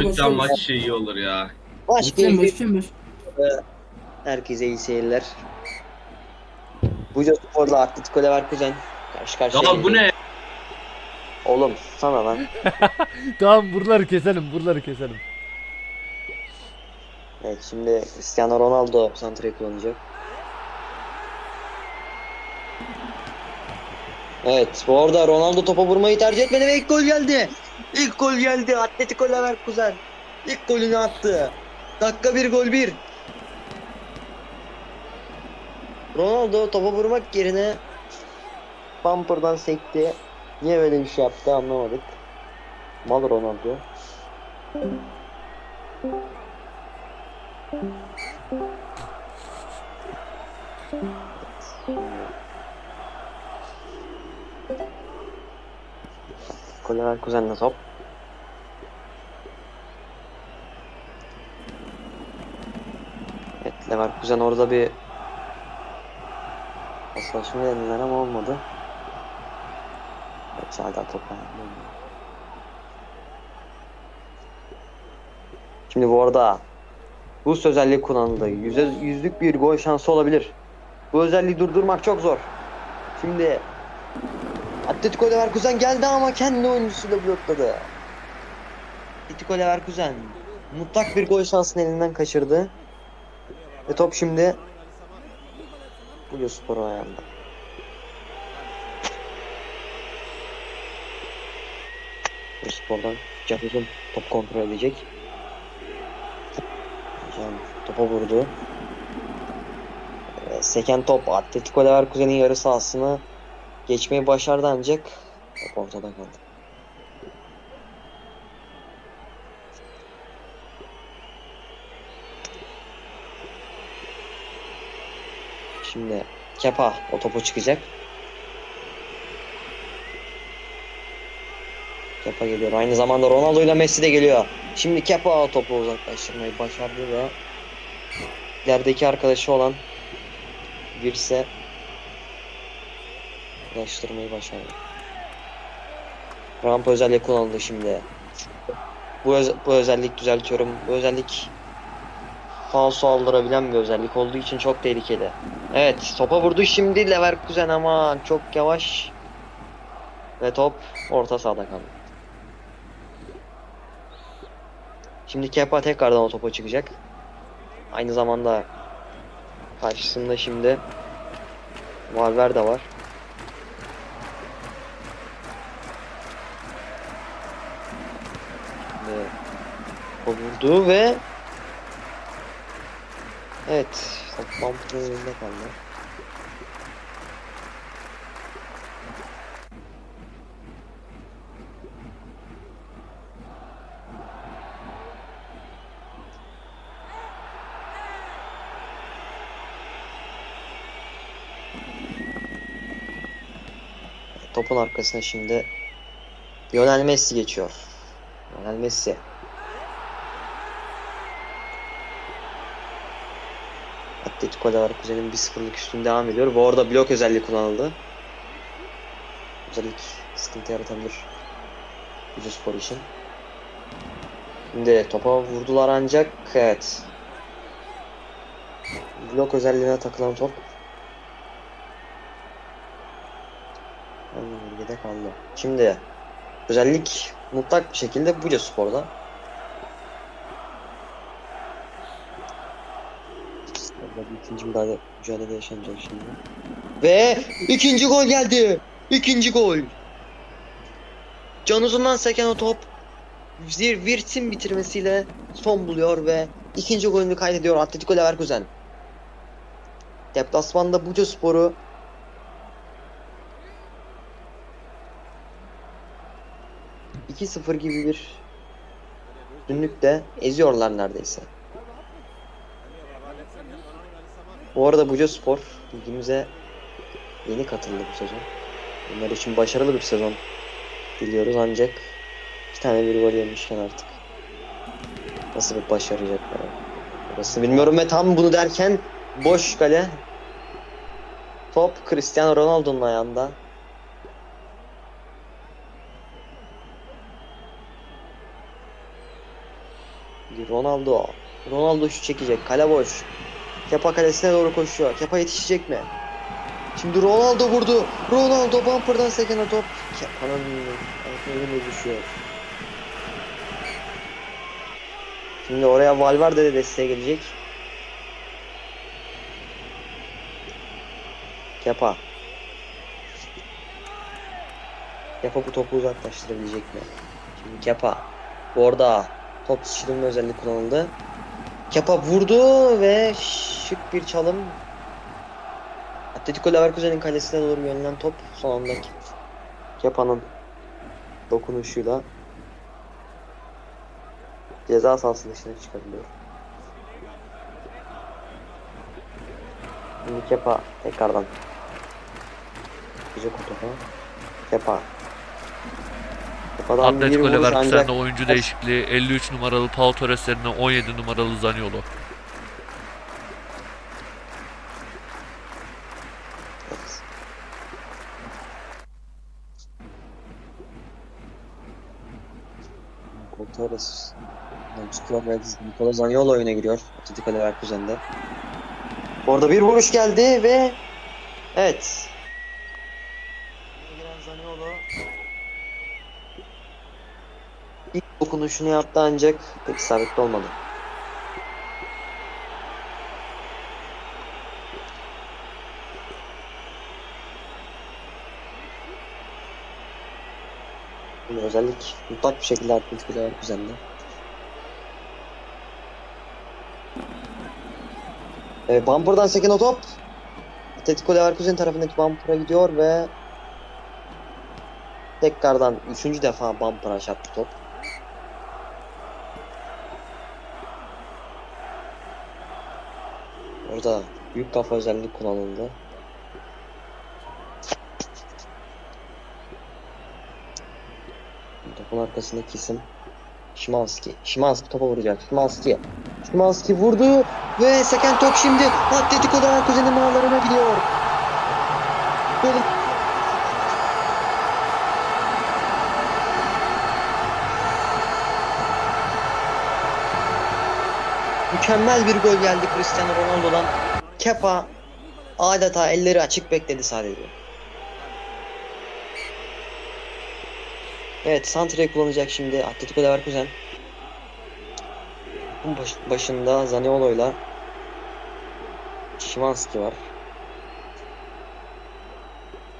Lütfen maç şey iyi olur ya. Keyfi. başlayın baş. Herkese iyi seyirler. Buca Spor'la Atletico Leverkusen karşı karşıya Ya bu geliyor. ne? Oğlum sana lan. Tamam buraları keselim buraları keselim. Evet şimdi Cristiano Ronaldo santrayı kullanacak. Evet bu arada Ronaldo topa vurmayı tercih etmedi ve ilk gol geldi. İlk gol geldi Atletico Leverkusen. İlk golünü attı. Dakika bir gol bir. Ronaldo topa vurmak yerine bumper'dan sekti. Niye böyle bir şey yaptı anlamadık. Mal Ronaldo. Leverkusen'de top. Evet Leverkusen orada bir paslaşma denediler ama olmadı. Evet hala top ayağında. Şimdi bu arada bu özelliği kullanıldı. Yüze, yüzlük bir gol şansı olabilir. Bu özelliği durdurmak çok zor. Şimdi Atletico Leverkusen geldi ama kendi oyuncusuyla blokladı. Atletico Leverkusen mutlak bir gol şansını elinden kaçırdı. Ve top şimdi Bulyo Spor'un ayağında. Bulyo Spor'dan Uzun top kontrol edecek. Can topa vurdu. Seken top Atletico Leverkusen'in yarı sahasını geçmeyi başardı ancak ortada kaldı. Şimdi Kepa o topu çıkacak. Kepa geliyor. Aynı zamanda Ronaldo ile Messi de geliyor. Şimdi Kepa o topu uzaklaştırmayı başardı ve ilerideki arkadaşı olan Virse ulaştırmayı başardı. Rampa özelliği kullanıldı şimdi. Bu, öz- bu özellik düzeltiyorum. Bu özellik falso aldırabilen bir özellik olduğu için çok tehlikeli. Evet topa vurdu şimdi Leverkusen ama çok yavaş. Ve top orta sahada kaldı. Şimdi Kepa tekrardan o topa çıkacak. Aynı zamanda karşısında şimdi Valverde var. O vurdu ve Evet, bumper'ın önünde kaldı. Topun arkasına şimdi Lionel Messi geçiyor. Lionel Messi. Atletico Leverkusen'in 1-0'lık üstün devam ediyor. Bu arada blok özelliği kullanıldı. Özellik sıkıntı yaratabilir. Gücü spor için. Şimdi topa vurdular ancak evet. Blok özelliğine takılan top. Aynı bölgede kaldı. Şimdi özellik mutlak bir şekilde Buca Spor'da. Bir ikinci mücadele yaşanacak şimdi. Ve ikinci gol geldi. İkinci gol. Can Uzun'dan seken o top bir Virt'in bitirmesiyle son buluyor ve ikinci golünü kaydediyor Atletico Leverkusen. Deplasmanda Buca Spor'u ...2-0 gibi bir... ...günlükte eziyorlar neredeyse. Bu arada Buca Spor ligimize yeni katıldı bu sezon. Bunlar için başarılı bir sezon diliyoruz ancak iki tane bir gol yemişken artık nasıl bir başaracaklar orasını bilmiyorum ve tam bunu derken boş kale top Cristiano Ronaldo'nun ayağında Ronaldo. Ronaldo şu çekecek. Kale boş. Kepa kalesine doğru koşuyor. Kepa yetişecek mi? Şimdi Ronaldo vurdu. Ronaldo bumper'dan sekene top. Kepa'nın ayaklarına düşüyor. Şimdi oraya Valverde de desteğe gelecek. Kepa. Kepa bu topu uzaklaştırabilecek mi? Şimdi Kepa. Bu arada top sıçrılma özelliği kullanıldı. Kepa vurdu ve şık bir çalım. Atletico Leverkusen'in kalesine doğru yönelen top son anda Kepa'nın dokunuşuyla ceza sahası dışına çıkarılıyor. Şimdi Kepa tekrardan Güzel topa. Kepa. Kepa'dan bir Atletico Leverkusen'de ancak oyuncu değişikliği 53 numaralı Pau Torres yerine 17 numaralı Zaniolo. Torres. Nikola Zaniolo oyuna giriyor. Atletico Leverkusen'de. Orada bir vuruş geldi ve evet. Oyuna giren Zaniolo ilk dokunuşunu yaptı ancak pek isabetli olmadı. Yine özellik mutlak bir şekilde Atletico Leverkusen'de. E, bumper'dan seken o top. Atletico Leverkusen tarafındaki bumper'a gidiyor ve tekrardan üçüncü defa bumper'a çarptı top. Orada büyük kafa özelliği kullanıldı. Topun arkasındaki isim Şimanski. Şimanski topa vuracak. Şimanski. Şimanski vurdu ve seken top şimdi Atletico Leverkusen'in ağlarına gidiyor. Mükemmel bir gol geldi Cristiano Ronaldo'dan. Kepa adeta elleri açık bekledi sadece. Evet, Santra'yı kullanacak şimdi Atletico Leverkusen. Baş- başında Zaniolo'yla Şimanski var.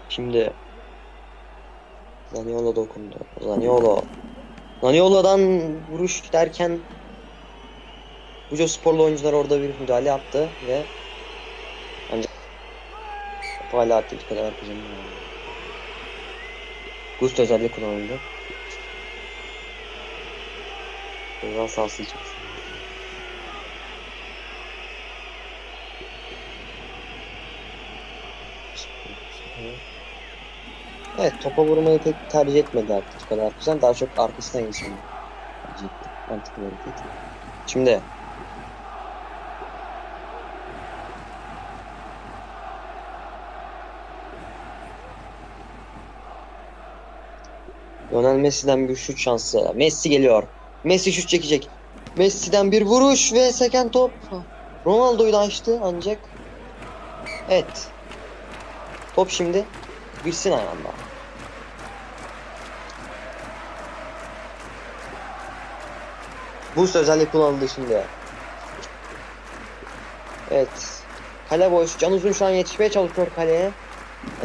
Şimdi Zaniolo dokundu. Zaniolo. Zaniolo'dan vuruş derken Buca sporlu oyuncular orada bir müdahale yaptı ve ancak hala Atletico Leverkusen'in Gusto özelliği kullanıldı. Ceza sahası içerisinde. Evet topa vurmayı pek tercih etmedi Atletico Leverkusen. Daha çok arkasına etti. Mantıklı hareket. Şimdi Lionel Messi'den bir şut şansı. Messi geliyor. Messi şut çekecek. Messi'den bir vuruş ve seken top. Ronaldo'yu da açtı ancak. Evet. Top şimdi girsin ayağında. Boost özelliği kullanıldı şimdi. Evet. Kale boş. Can Uzun şu an yetişmeye çalışıyor kaleye.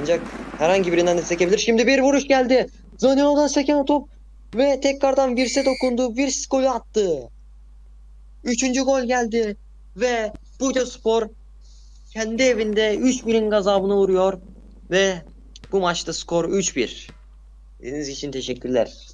Ancak herhangi birinden de sekebilir. Şimdi bir vuruş geldi. Zaniolo'dan seken top ve tekrardan Virs'e dokundu. Virs golü attı. Üçüncü gol geldi ve Buca Spor kendi evinde 3-1'in gazabına uğruyor ve bu maçta skor 3-1. İzlediğiniz için teşekkürler.